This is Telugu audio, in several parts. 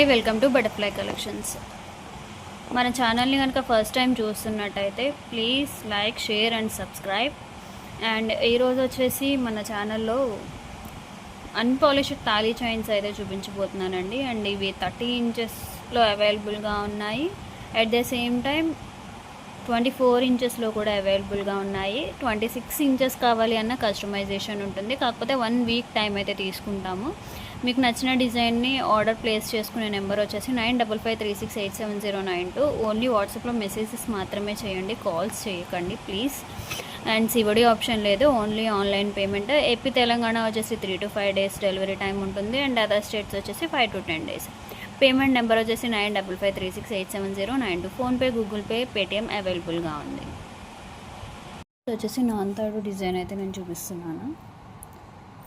Hi welcome to Butterfly Collections మన ఛానల్ని కనుక ఫస్ట్ టైం చూస్తున్నట్టయితే please like share and subscribe and ఈరోజు వచ్చేసి మన ఛానల్లో అన్పాలిష్డ్ తాళీ చైన్స్ అయితే చూపించబోతున్నానండి. అండ్ ఇవి థర్టీ ఇంచెస్లో అవైలబుల్గా ఉన్నాయి. At the same time twenty four ఇంచెస్లో కూడా అవైలబుల్గా ఉన్నాయి. ట్వంటీ సిక్స్ ఇంచెస్ కావాలి అన్న కస్టమైజేషన్ ఉంటుంది. కాకపోతే వన్ వీక్ టైం అయితే తీసుకుంటాము. మీకు నచ్చిన డిజైన్ని ఆర్డర్ ప్లేస్ చేసుకునే నెంబర్ వచ్చేసి nine double five three six eight seven zero nine two. Only వాట్సాప్లో మెసేజెస్ మాత్రమే చేయండి కాల్స్ చేయకండి ప్లీజ్. అండ్ సివడి ఆప్షన్ లేదు only online payment. AP Telangana వచ్చేసి three to five days delivery time ఉంటుంది అండ్ అదర్ స్టేట్స్ వచ్చేసి five to ten days. Payment number వచ్చేసి nine double five three six eight seven zero nine two. PhonePe Google Pay Paytm అవైలబుల్గా ఉంది. వచ్చేసి నాన్ థర్డ్ డిజైన్ అయితే నేను చూపిస్తున్నాను.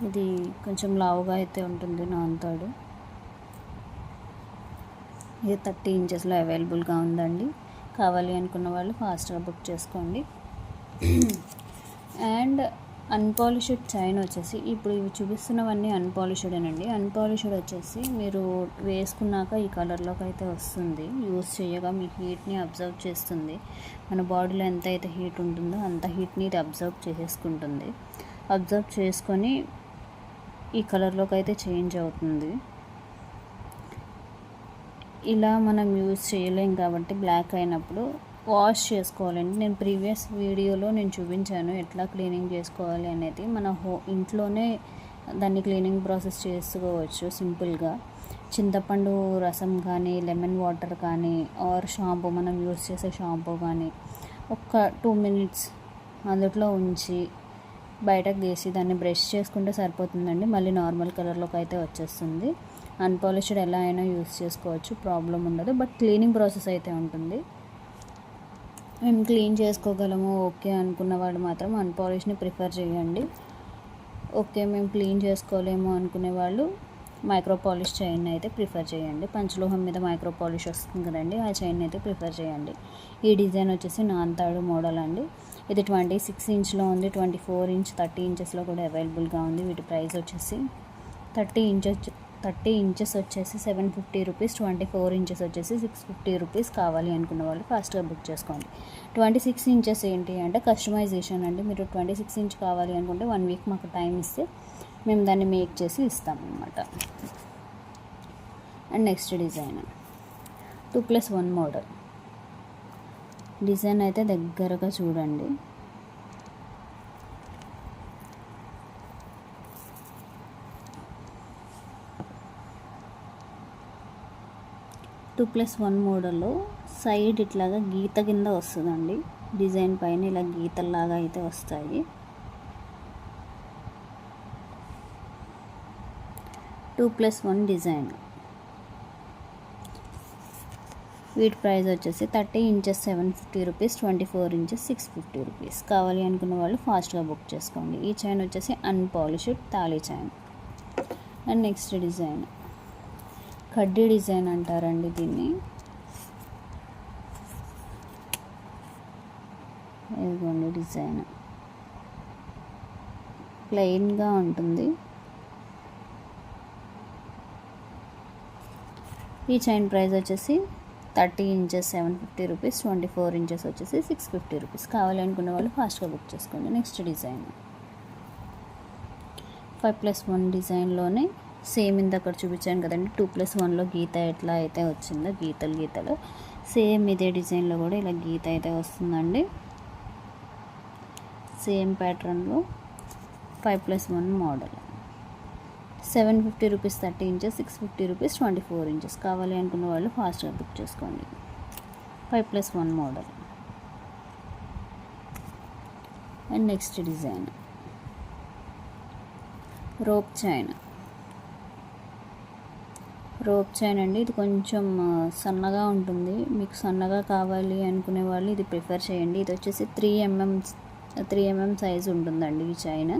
ఇది కొంచెం లావుగా అయితే ఉంటుంది నాన్ థర్డ్ ఇది థర్టీ ఇంచెస్లో అవైలబుల్గా ఉందండి. కావాలి అనుకున్న వాళ్ళు ఫాస్ట్గా బుక్ చేసుకోండి. అండ్ అన్పాలిష్డ్ చైన్ వచ్చేసి ఇప్పుడు ఇవి చూపిస్తున్నవన్నీ అన్పాలిష్డేనండి. అన్పాలిష్డ్ వచ్చేసి మీరు వేసుకున్నాక ఈ కలర్లోకి అయితే వస్తుంది. యూస్ చేయగా మీ హీట్ని అబ్జర్వ్ చేస్తుంది. మన బాడీలో ఎంత అయితే హీట్ ఉంటుందో అంత హీట్ని ఇది అబ్జర్వ్ చేసేసుకుంటుంది. అబ్జర్వ్ చేసుకొని ఈ కలర్లోకి అయితే చేంజ్ అవుతుంది. ఇలా మనం యూజ్ చేయలేం కాబట్టి బ్లాక్ అయినప్పుడు వాష్ చేసుకోవాలండి. నేను ప్రీవియస్ వీడియోలో నేను చూపించాను ఎట్లా క్లీనింగ్ చేసుకోవాలి అనేది. మన హో ఇంట్లోనే దాన్ని క్లీనింగ్ ప్రాసెస్ చేసుకోవచ్చు సింపుల్గా. చింతపండు రసం కానీ లెమన్ వాటర్ కానీ ఆర్ షాంపూ మనం యూస్ చేసే షాంపూ కానీ ఒక టూ మినిట్స్ అందులో ఉంచి బయటకు తీసి దాన్ని బ్రష్ చేసుకుంటే సరిపోతుందండి. మళ్ళీ నార్మల్ కలర్లోకి అయితే వచ్చేస్తుంది. అన్పాలిష్డ్ ఎలా అయినా యూస్ చేసుకోవచ్చు. ప్రాబ్లం ఉండదు. బట్ క్లీనింగ్ ప్రాసెస్ అయితే ఉంటుంది. మేము క్లీన్ చేసుకోగలము ఓకే అనుకున్న వాడు మాత్రం అన్పాలిష్ని ప్రిఫర్ చేయండి. ఓకే మేము క్లీన్ చేసుకోలేము అనుకునే వాళ్ళు మైక్రో పాలిష్ చైన్ అయితే ప్రిఫర్ చేయండి. పంచలోహం మీద మైక్రో పాలిష్ వస్తుంది కదండి ఆ చైన్ అయితే ప్రిఫర్ చేయండి. ఈ డిజైన్ వచ్చేసి నాంతాడు మోడల్ అండి. ఇది ట్వంటీ సిక్స్ ఇంచ్లో ఉంది ట్వంటీ ఫోర్ ఇంచ్ థర్టీ ఇంచెస్లో కూడా అవైలబుల్గా ఉంది. వీటి ప్రైస్ వచ్చేసి థర్టీ ఇంచెస్ థర్టీ ఇంచెస్ వచ్చేసి seven fifty rupees twenty four inches వచ్చేసి సిక్స్ ఫిఫ్టీ రూపీస్ కావాలి అనుకున్న వాళ్ళు ఫాస్ట్గా బుక్ చేసుకోండి. ట్వంటీ సిక్స్ ఇంచెస్ ఏంటి అంటే కస్టమైజేషన్ అండి. మీరు ట్వంటీ సిక్స్ ఇంచ్ కావాలి అనుకుంటే వన్ వీక్ మాకు టైం ఇస్తే మేము దాన్ని మేక్ చేసి ఇస్తామన్నమాట. And next design. Two plus one model. Design అయితే దగ్గరగా చూడండి. టూ ప్లస్ వన్ మోడల్లో సైడ్ ఇట్లాగా గీత కింద వస్తుందండి. డిజైన్ పైన ఇలా గీతల్లాగా అయితే వస్తాయి. Two plus one design. వీటి ప్రైస్ వచ్చేసి thirty inches seven fifty rupees twenty four inches six fifty rupees. కావాలి అనుకున్న వాళ్ళు ఫాస్ట్గా బుక్ చేసుకోండి. ఈ చైన్ వచ్చేసి అన్పాలిష్డ్ తాళీ చైన్. And next design. కడ్డీ డిజైన్ అంటారండి దీన్ని. ఇదిగోండి డిజైన్. ప్లెయిన్గా ఉంటుంది. ఈ చైన్ ప్రైస్ వచ్చేసి thirty inches seven fifty rupees twenty four inches వచ్చేసి సిక్స్ ఫిఫ్టీ రూపీస్. కావాలనుకున్న వాళ్ళు ఫాస్ట్గా బుక్ చేసుకోండి. Next design. Five plus one డిజైన్లోనే same ఇందక్కడ చూపించాను కదండి. టూ ప్లస్ వన్లో గీత ఎట్లా అయితే వచ్చిందో గీతలు గీతలు. సేమ్ ఇదే డిజైన్లో కూడా ఇలా గీత అయితే వస్తుందండి. సేమ్ ప్యాటర్న్లో five plus one model. Seven fifty rupees thirty inches six fifty rupees twenty four inches. కావాలి అనుకున్న వాళ్ళు ఫాస్ట్గా బుక్ చేసుకోండి. Five plus one model. And next design. Rope chain. Rope chain అండి. ఇది కొంచెం సన్నగా ఉంటుంది. మీకు సన్నగా కావాలి అనుకునే వాళ్ళు ఇది ప్రిఫర్ చేయండి. ఇది వచ్చేసి three MM three MM size ఉంటుందండి ఈ చైన్.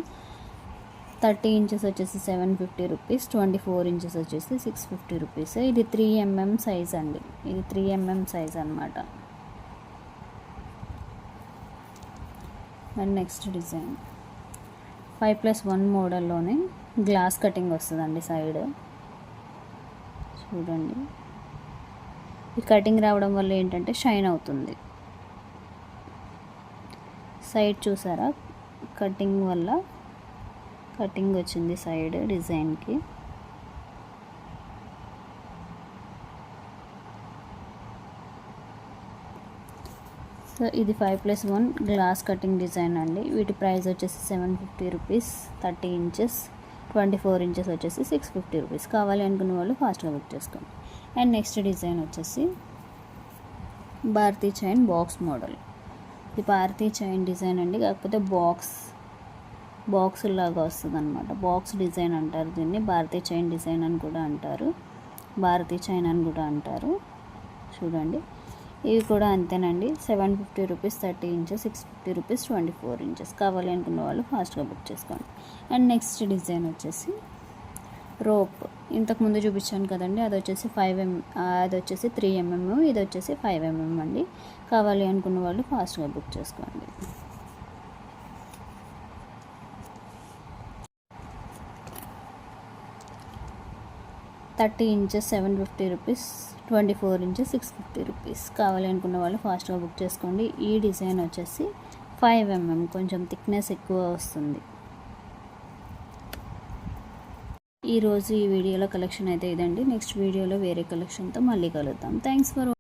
థర్టీ ఇంచెస్ వచ్చేసి seven fifty rupees twenty four inches వచ్చేసి సిక్స్ ఫిఫ్టీ రూపీస్. ఇది త్రీ ఎంఎం సైజ్ అండి. ఇది త్రీ ఎంఎం సైజ్ అనమాట and next design. Five plus one మోడల్లోనే glass cutting వస్తుందండి సైడ్. చూడండి. ఈ కటింగ్ రావడం వల్ల ఏంటంటే షైన్ అవుతుంది. సైడ్ చూసారా? కటింగ్ వల్ల కటింగ్ వచ్చింది సైడ్ డిజైన్కి. సో ఇది five plus one glass cutting design అండి. వీటి ప్రైస్ వచ్చేసి seven fifty rupees thirty inches twenty four inches వచ్చేసి సిక్స్ ఫిఫ్టీ రూపీస్. కావాలి అనుకున్న వాళ్ళు ఫాస్ట్గా బుక్ చేసుకోండి. అండ్ నెక్స్ట్ డిజైన్ వచ్చేసి భారతీ చైన్ బాక్స్ మోడల్. ఇది భారతీ చైన్ డిజైన్ అండి. కాకపోతే బాక్స్ బాక్స్ లాగా వస్తుంది అనమాట బాక్స్ డిజైన్ అంటారు దీన్ని. భారతీయ చైన్ డిజైన్ అని కూడా అంటారు. భారతీ చైన్ అని కూడా అంటారు. చూడండి. ఇవి కూడా అంతేనండి. Seven fifty rupees thirty inches six fifty rupees twenty four inches. కావాలి అనుకున్న వాళ్ళు ఫాస్ట్గా బుక్ చేసుకోండి. అండ్ నెక్స్ట్ డిజైన్ వచ్చేసి రోప్. ఇంతకుముందు చూపించాను కదండి. అది వచ్చేసి ఫైవ్ ఎం అది వచ్చేసి త్రీ ఎంఎం ఇది వచ్చేసి ఫైవ్ ఎంఎం అండి. కావాలి అనుకున్న వాళ్ళు ఫాస్ట్గా బుక్ చేసుకోండి. Thirty inches seven fifty rupees twenty four inches six fifty rupees కావాలి అనుకున్న వాళ్ళు ఫాస్ట్గా బుక్ చేసుకోండి. ఈ డిజైన్ వచ్చేసి ఫైవ్ ఎంఎం కొంచెం థిక్నెస్ ఎక్కువ వస్తుంది. ఈరోజు ఈ వీడియోలో కలెక్షన్ అయితే ఇదండి. నెక్స్ట్ వీడియోలో వేరే కలెక్షన్తో మళ్ళీ కలుద్దాం. Thanks for